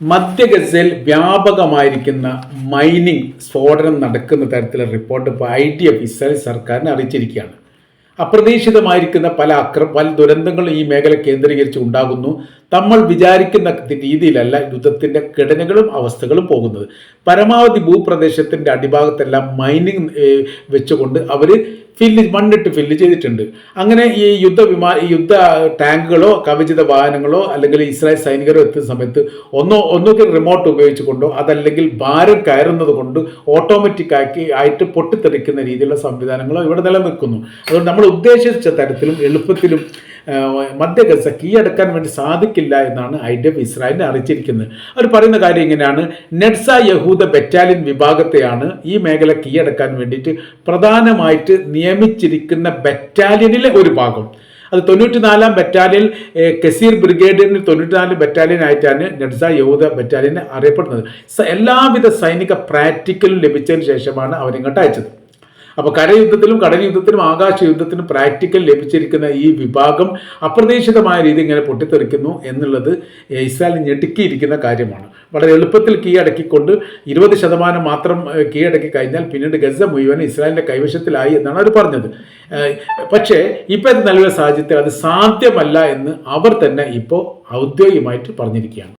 മധ്യ ഗസയിൽ വ്യാപകമായിരിക്കുന്ന മൈനിങ് സ്ഫോടനം നടക്കുന്ന തരത്തിലുള്ള റിപ്പോർട്ട് ഇപ്പോൾ ഐ ടി എഫ് ഇസ്രായേൽ സർക്കാരിനെ അറിയിച്ചിരിക്കുകയാണ്. അപ്രതീക്ഷിതമായിരിക്കുന്ന പല അക്ര പല ദുരന്തങ്ങളും ഈ മേഖല കേന്ദ്രീകരിച്ച് ഉണ്ടാകുന്നു. നമ്മൾ വിചാരിക്കുന്ന രീതിയിലല്ല യുദ്ധത്തിന്റെ ഘടനകളും അവസ്ഥകളും പോകുന്നത്. പരമാവധി ഭൂപ്രദേശത്തിന്റെ അടിഭാഗത്തെല്ലാം മൈനിങ് വെച്ചുകൊണ്ട് അവർ ഫില്ല് മണ്ണിട്ട് ഫില്ല് ചെയ്തിട്ടുണ്ട്. അങ്ങനെ ഈ യുദ്ധ വിമാ യുദ്ധ ടാങ്കുകളോ കവചിത വാഹനങ്ങളോ അല്ലെങ്കിൽ ഇസ്രായേൽ സൈനികരോ എത്തുന്ന സമയത്ത് ഒന്നോ ഒന്നുകിൽ റിമോട്ട് ഉപയോഗിച്ചുകൊണ്ടോ അതല്ലെങ്കിൽ ഭാരം കയറുന്നത് കൊണ്ട് ഓട്ടോമാറ്റിക് ആക്കി ആയിട്ട് പൊട്ടിത്തെറിക്കുന്ന രീതിയിലുള്ള സംവിധാനങ്ങളോ ഇവിടെ നിലനിൽക്കുന്നു. അതുകൊണ്ട് നമ്മൾ ഉദ്ദേശിച്ച തരത്തിലും എളുപ്പത്തിലും ആ, മധ്യ ഗസ കീഴടക്കാൻ വേണ്ടി സാധിക്കില്ല എന്നാണ് ഐ ഡി എഫ് ഇസ്രായേലിനെ അറിയിച്ചിരിക്കുന്നത്. അവർ പറയുന്ന കാര്യം ഇങ്ങനെയാണ്. നെഡ്സ യഹൂദ ബറ്റാലിയൻ വിഭാഗത്തെയാണ് ഈ മേഖല കീഴടക്കാൻ വേണ്ടിയിട്ട് പ്രധാനമായിട്ട് നിയമിച്ചിരിക്കുന്ന ബറ്റാലിയനിലെ ഒരു ഭാഗം. അത് തൊണ്ണൂറ്റിനാലാം ബറ്റാലിയൻ കസീർ ബ്രിഗേഡിന് തൊണ്ണൂറ്റിനാല് ബറ്റാലിയൻ ആയിട്ടാണ് നെഡ്സ യഹൂദ ബറ്റാലിയൻ അറിയപ്പെടുന്നത്. എല്ലാവിധ സൈനിക പ്രാക്ടിക്കലും ലഭിച്ചതിന് ശേഷമാണ് അവരിങ്ങോട്ട് അയച്ചത്. അപ്പോൾ കരയുദ്ധത്തിലും കടൽ യുദ്ധത്തിലും ആകാശ യുദ്ധത്തിനും പ്രാക്ടിക്കൽ ലഭിച്ചിരിക്കുന്ന ഈ വിഭാഗം അപ്രതീക്ഷിതമായ രീതി ഇങ്ങനെ പൊട്ടിത്തെറിക്കുന്നു എന്നുള്ളത് ഇസ്രായേൽ ഞെടുക്കിയിരിക്കുന്ന കാര്യമാണ്. വളരെ എളുപ്പത്തിൽ കീഴടക്കിക്കൊണ്ട് ഇരുപത് ശതമാനം മാത്രം കീഴടക്കി കഴിഞ്ഞാൽ പിന്നീട് ഗസ മുഴുവൻ ഇസ്രായേലിന്റെ കൈവശത്തിലായി എന്നാണ് അവർ പറഞ്ഞത്. പക്ഷേ ഇപ്പോഴത്തെ നിലവിലെ സാഹചര്യത്തിൽ അത് സാധ്യമല്ല എന്ന് അവർ തന്നെ ഇപ്പോൾ ഔദ്യോഗികമായിട്ട് പറഞ്ഞിരിക്കുകയാണ്.